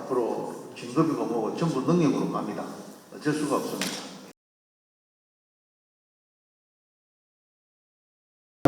앞으로 진급이고 뭐고 전부 능력으로 갑니다. 어쩔 수가 없습니다.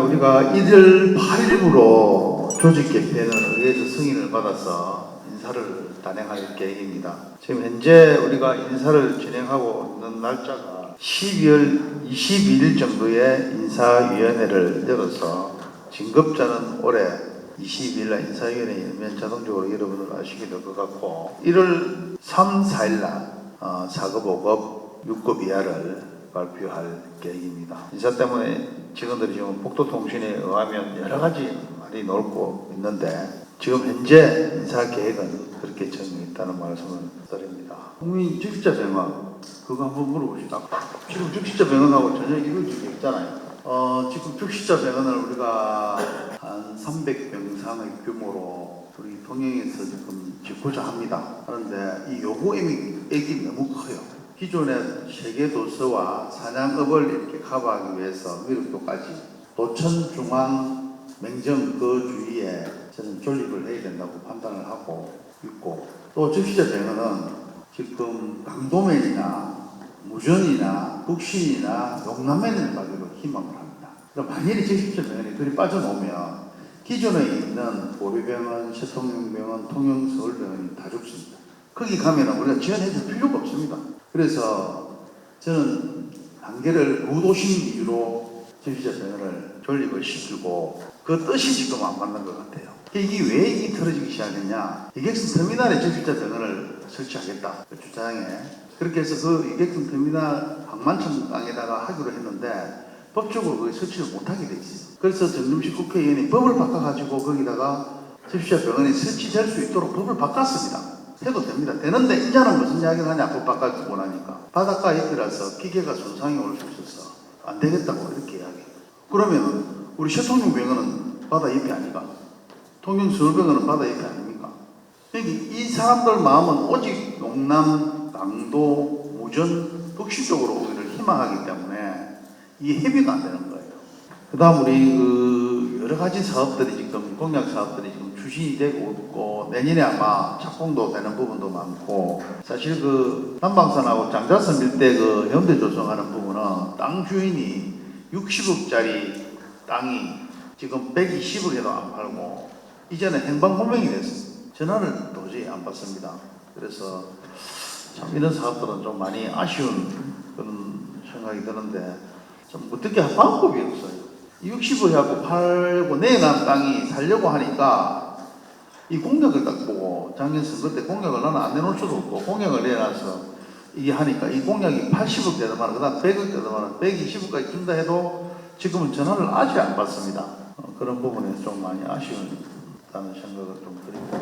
우리가 1월 8일부로 조직 개편을 의회에서 승인을 받아서 인사를 단행할 계획입니다. 지금 현재 우리가 인사를 진행하고 있는 날짜가 12월 22일 정도에 인사위원회를 열어서 진급자는 올해 22일 날 인사위원회 열면 자동적으로 여러분들 아시게 될 것 같고 1월 3, 4일 날 어, 4급, 5급, 6급 이하를 발표할 계획입니다. 인사 때문에 직원들이 지금 복도통신에 의하면 여러 가지 많이 놀고 있는데 지금 현재 인사 계획은 그렇게 정해있다는 말씀을 드립니다. 국민 적십자 병원 그거 한번 물어보시다. 지금 적십자 병원하고 전혀 이루어지고 있잖아요. 어, 지금 적십자 병원을 우리가 한 300병상의 규모로 우리 통영에서 지금 짓고자 합니다. 그런데 이 요구액이 너무 커요. 기존의 세계도서와 사냥업을 이렇게 커버하기 위해서 미륵도까지 도천 중앙 맹정 그 주위에 저는 존립을 해야 된다고 판단을 하고 있고 또 적시자 병원은 지금 강도면이나 무전이나 북신이나 용남면을 가지고 희망을 합니다. 그럼 만일에 적시자 병원이 그리 빠져나오면 기존에 있는 보리병원, 세통용병원, 통영서울병원이 다 죽습니다. 거기 가면은 우리가 지원해줄 필요가 없습니다. 그래서 저는 단계를 구도심 위주로 전시자 병원을 존립을 시키고 그 뜻이 지금 안 맞는 것 같아요. 이게 왜이 틀어지기 시작했냐? 이객선 터미널에 전시자 병원을 설치하겠다. 그 주장에. 그렇게 해서 그 이객선 터미널 방만천 땅에다가 하기로 했는데 법적으로 그 설치를 못하게 돼 있어요. 그래서 정dum식 국회의원이 법을 바꿔가지고 거기다가 전시자 병원이 설치될 수 있도록 법을 바꿨습니다. 해도 됩니다. 되는데 인자는 무슨 이야기를 하냐? 법 바꿔서 원하니까. 바닷가 옆이라서 기계가 손상이 올 수 있어서 안 되겠다고 이렇게 이야기해요. 그러면 우리 최통령 병원은 바다 옆이 아니가? 통영 서울병원은 바다 옆이 아닙니까? 여기 이 사람들 마음은 오직 용남, 강도, 무전, 북시 쪽으로 오기를 희망하기 때문에 이 협의가 안 되는 거예요. 그 다음 우리 그 여러 가지 사업들이 지금 공약 사업들이 지금 추진이 되고 있고 내년에 아마 착공도 되는 부분도 많고 사실 그 남방산하고 장자선 일대 그 현대 조성하는 부분은 땅 주인이 60억짜리 땅이 지금 120억에도 안 팔고 이제는 행방불명이 됐어요. 전화를 도저히 안 받습니다. 그래서 참 이런 사업들은 좀 많이 아쉬운 그런 생각이 드는데 좀 어떻게 할 방법이 없어요. 60을 하고 팔고 내난 땅이 살려고 하니까 이 공약을 딱 보고 작년 선거 때 공약을 나는 안 내놓을 수도 없고 공약을 내놔서 이게 하니까 이 공약이 80억 되더만 그다음 100억 되더만 120억까지 준다 해도 지금은 전화를 아직 안 받습니다. 어, 그런 부분에 좀 많이 아쉬운 다는 생각을 좀 드립니다.